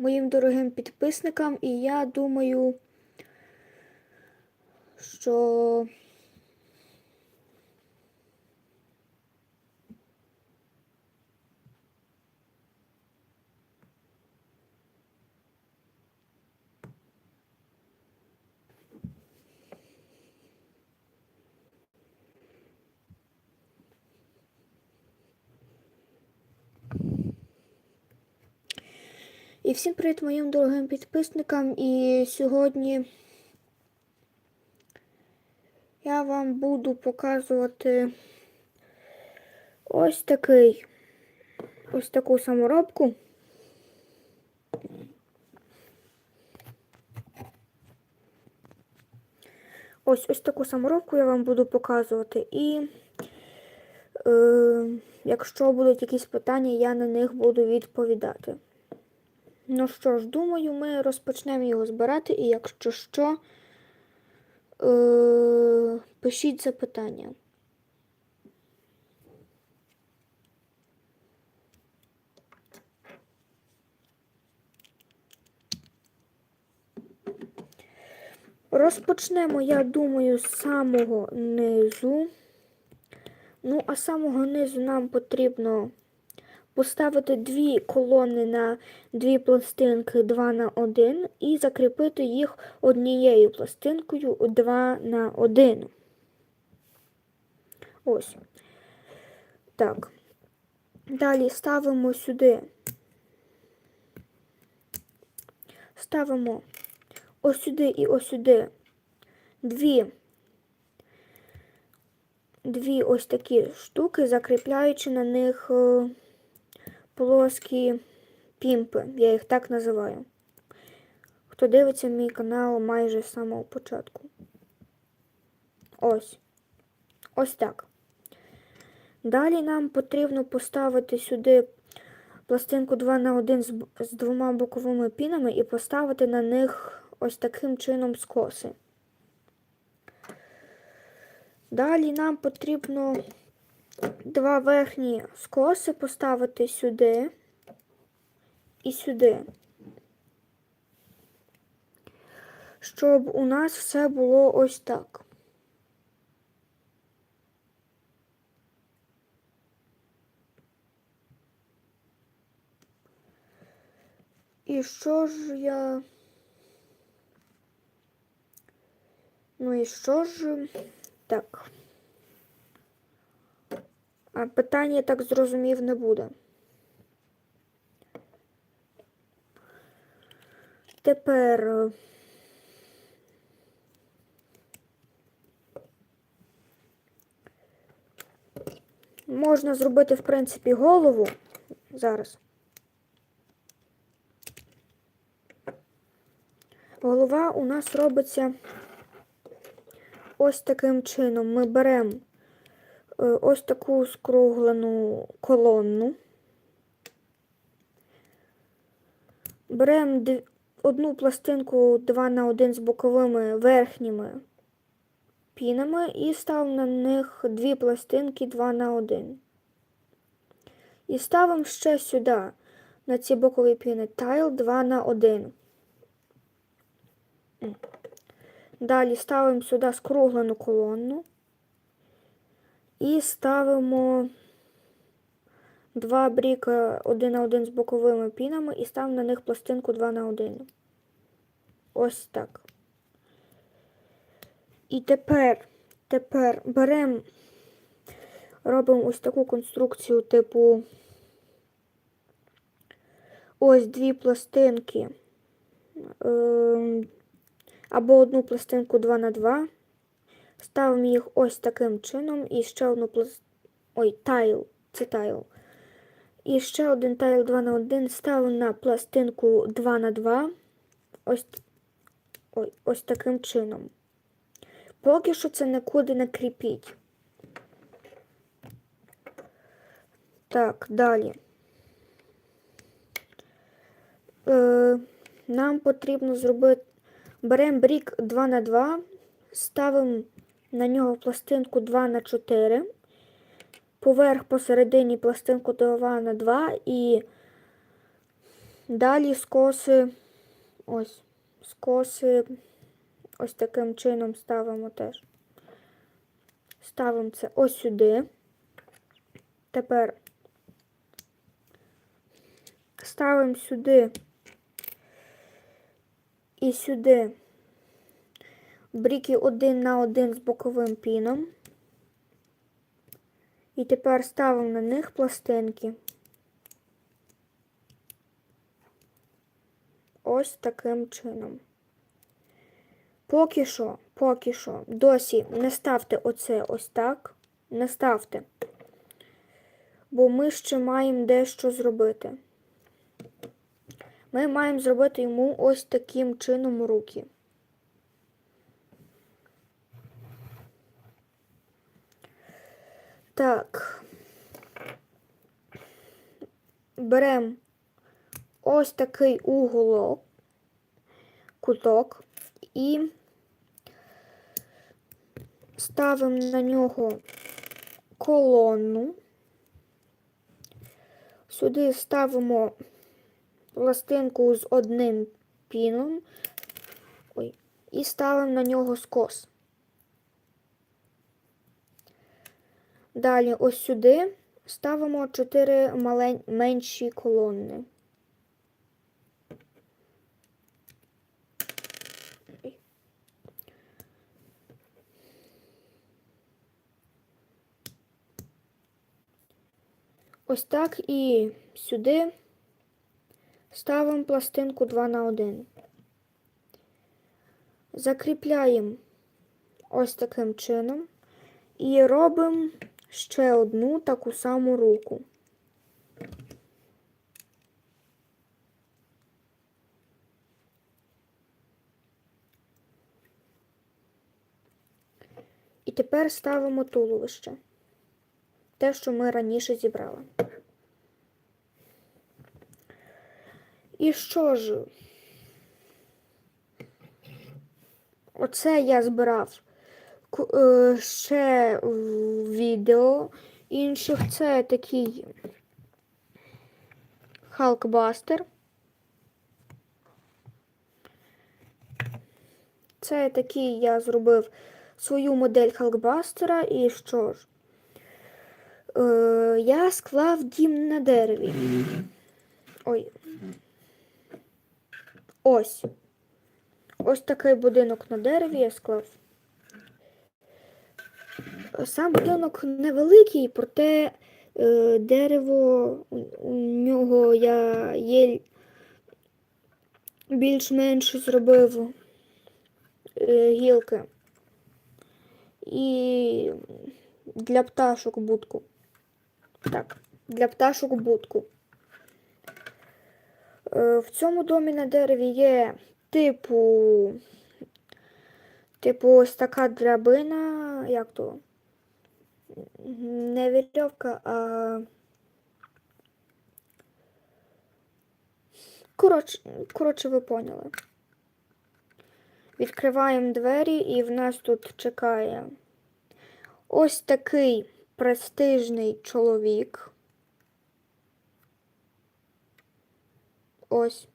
моїм дорогим підписникам, і я думаю, що І всім привіт моїм дорогим підписникам. І сьогодні я вам буду показувати ось такий ось таку саморобку. Ось ось таку саморобку я вам буду показувати. І е, якщо будуть якісь питання, я на них буду відповідати. Ну що ж, думаю, ми розпочнемо його збирати, і якщо що, е- пишіть запитання. Розпочнемо, я думаю, з самого низу. Ну, а з самого низу нам потрібно поставити дві колони на дві пластинки 2 на 1 і закріпити їх однією пластинкою 2 на 1. Ось. Так. Далі ставимо сюди. Ставимо ось сюди і ось сюди дві дві ось такі штуки, закріпляючи на них е, плоскі пімпи, я їх так називаю. Хто дивиться мій канал майже з самого початку. Ось. Ось так. Далі нам потрібно поставити сюди пластинку 2 на 1 з, з двома боковими пінами і поставити на них ось таким чином скоси. Далі нам потрібно два верхні скоси поставити сюди і сюди, щоб у нас все було ось так. І що ж я. Ну і що ж так? Питання, я так зрозумів, не буде. Тепер е, можна зробити, в принципі, голову зараз. Голова у нас робиться ось таким чином. Ми беремо ось таку скруглену колонну. Беремо одну пластинку 2 на 1 з боковими верхніми пінами і ставимо на них дві пластинки 2 на 1. І ставимо ще сюди, на ці бокові піни, тайл 2 на 1. Далі ставимо сюди скруглену колонну. І ставимо два бріка один на один з боковими пінами і ставимо на них пластинку 2 на 1. Ось так. І тепер, тепер беремо, робимо ось таку конструкцію, типу ось дві пластинки. Ем, або одну пластинку 2 на 2 Ставимо їх ось таким чином і ще одну пласт... Ой, тайл, це тайл. І ще один тайл 2 на 1 ставимо на пластинку 2 на 2 ось ой, ось таким чином. Поки що це нікуди не кріпіть. Так, далі. Е, Нам потрібно зробити. Беремо брік 2 на 2 ставимо на нього пластинку 2 на 4 поверх посередині пластинку 2 на 2 і Далі скоси, ось, скоси ось таким чином ставимо теж. Ставимо це ось сюди. Тепер ставимо сюди і сюди бріки один на один з боковим піном. І тепер ставимо на них пластинки. Ось таким чином. Поки що, поки що, досі не ставте оце ось так. Не ставте. Бо ми ще маємо дещо зробити. Ми маємо зробити йому ось таким чином руки. Так. Беремо ось такий уголок, куток і ставимо на нього колонну. Сюди ставимо пластинку з одним піном Ой. і ставимо на нього скос. Далі ось сюди ставимо 4 малень... менші колонни. Ось так і сюди ставимо пластинку 2 на 1. Закріпляємо ось таким чином і робимо ще одну таку саму руку. І тепер ставимо туловище. Те, що ми раніше зібрали. І що ж? Оце я збирав ще в відео інших. Це такий Халкбастер. Це такий я зробив свою модель Халкбастера і що ж? Е, я склав дім на дереві. Ой. Ось. Ось такий будинок на дереві я склав. Сам будинок невеликий, проте е, дерево у, нього я є більш-менш зробив е, гілки. І для пташок будку. Так, для пташок будку. Е, В цьому домі на дереві є типу, типу ось така драбина, як то? Не вірьовка, а. Коротше, коротше, ви поняли. Відкриваємо двері, і в нас тут чекає ось такий престижний чоловік. Ось.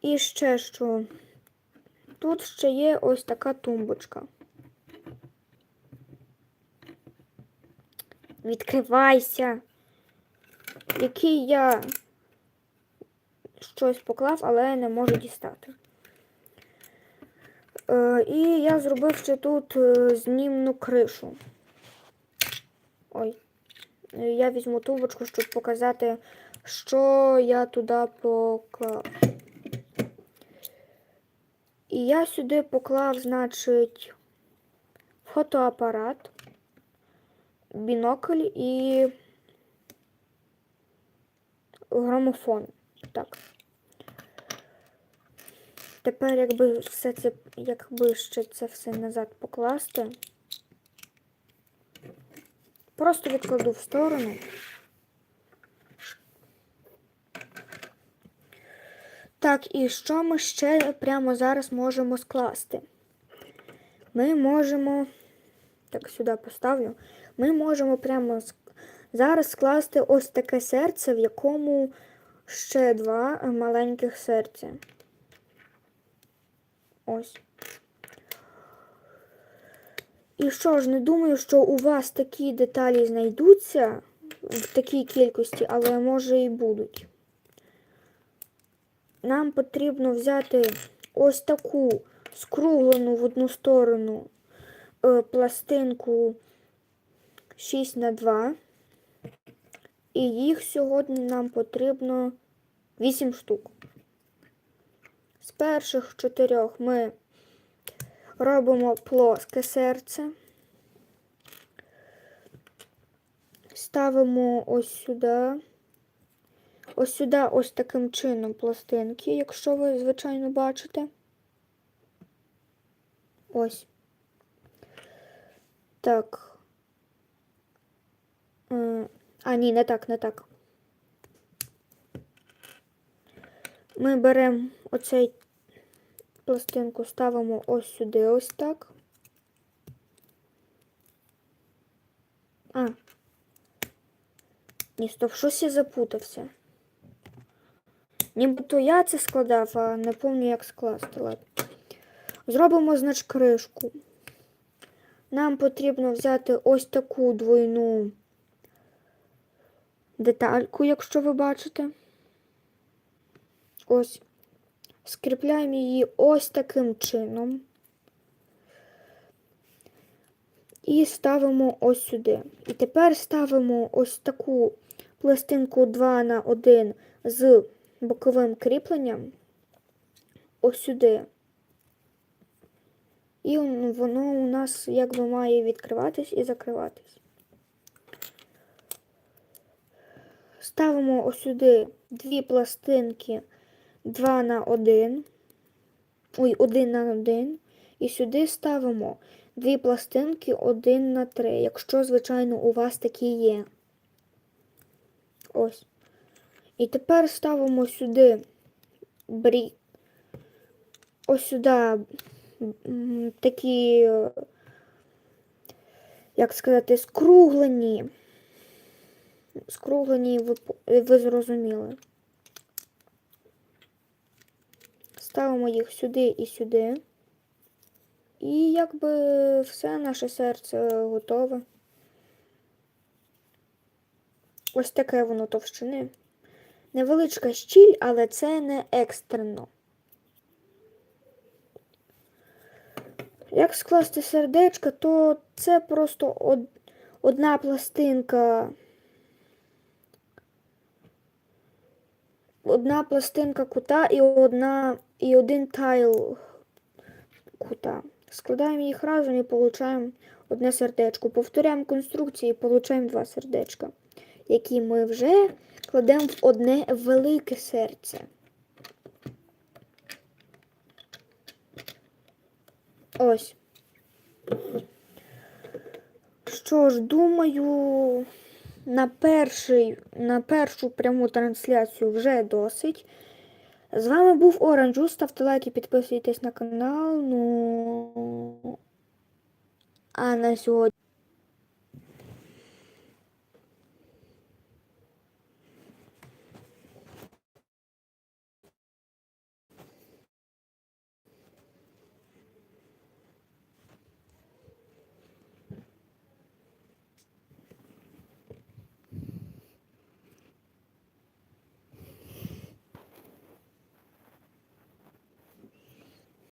І ще що. Тут ще є ось така тумбочка. Відкривайся. Який я щось поклав, але не можу дістати. Е, і я зробив ще тут е, знімну кришу. Ой. Е, Я візьму тумбочку, щоб показати, що я туди поклав. І я сюди поклав, значить, фотоапарат, бінокль і грамофон. Так. Тепер, якби все це, якби ще це все назад покласти, просто відкладу в сторону. Так, і що ми ще прямо зараз можемо скласти? Ми можемо, так, сюди поставлю, ми можемо прямо зараз скласти ось таке серце, в якому ще два е, маленьких серця. Ось. І що ж, не думаю, що у вас такі деталі знайдуться в такій кількості, але може і будуть. Нам потрібно взяти ось таку скруглену в одну сторону е, пластинку 6 на 2 І їх сьогодні нам потрібно 8 штук. З перших чотирьох ми робимо плоске серце. Ставимо ось сюди. Ось сюди ось таким чином пластинки, якщо ви, звичайно, бачите. Ось. Так. А, ні, не так, не так. Ми беремо оцей пластинку, ставимо ось сюди, ось так. А. Ні, стоп, щось я запутався. Нібито я це складав, а не пам'ятаю, як скласти. Ладно. Зробимо, значить, кришку. Нам потрібно взяти ось таку двойну детальку, якщо ви бачите. Ось. Скріпляємо її ось таким чином. І ставимо ось сюди. І тепер ставимо ось таку пластинку 2 на 1 з боковим кріпленням ось сюди. І воно у нас якби має відкриватись і закриватись. Ставимо ось сюди дві пластинки 2 на 1. Ой, 1 на 1. І сюди ставимо дві пластинки 1 на 3, якщо, звичайно, у вас такі є. Ось. І тепер ставимо сюди брі. Ось сюди такі, як сказати, скруглені. Скруглені, ви, ви зрозуміли. Ставимо їх сюди і сюди. І якби все наше серце готове. Ось таке воно товщини. Невеличка щіль, але це не екстрено. Як скласти сердечко, то це просто од- одна пластинка. Одна пластинка кута і одна і один тайл кута. Складаємо їх разом і отримуємо одне сердечко. Повторяємо конструкції і отримуємо два сердечка, які ми вже кладемо в одне велике серце. Ось. Що ж, думаю, на, перший, на першу пряму трансляцію вже досить. З вами був Оранжу. Ставте лайки, підписуйтесь на канал. Ну. А на сьогодні.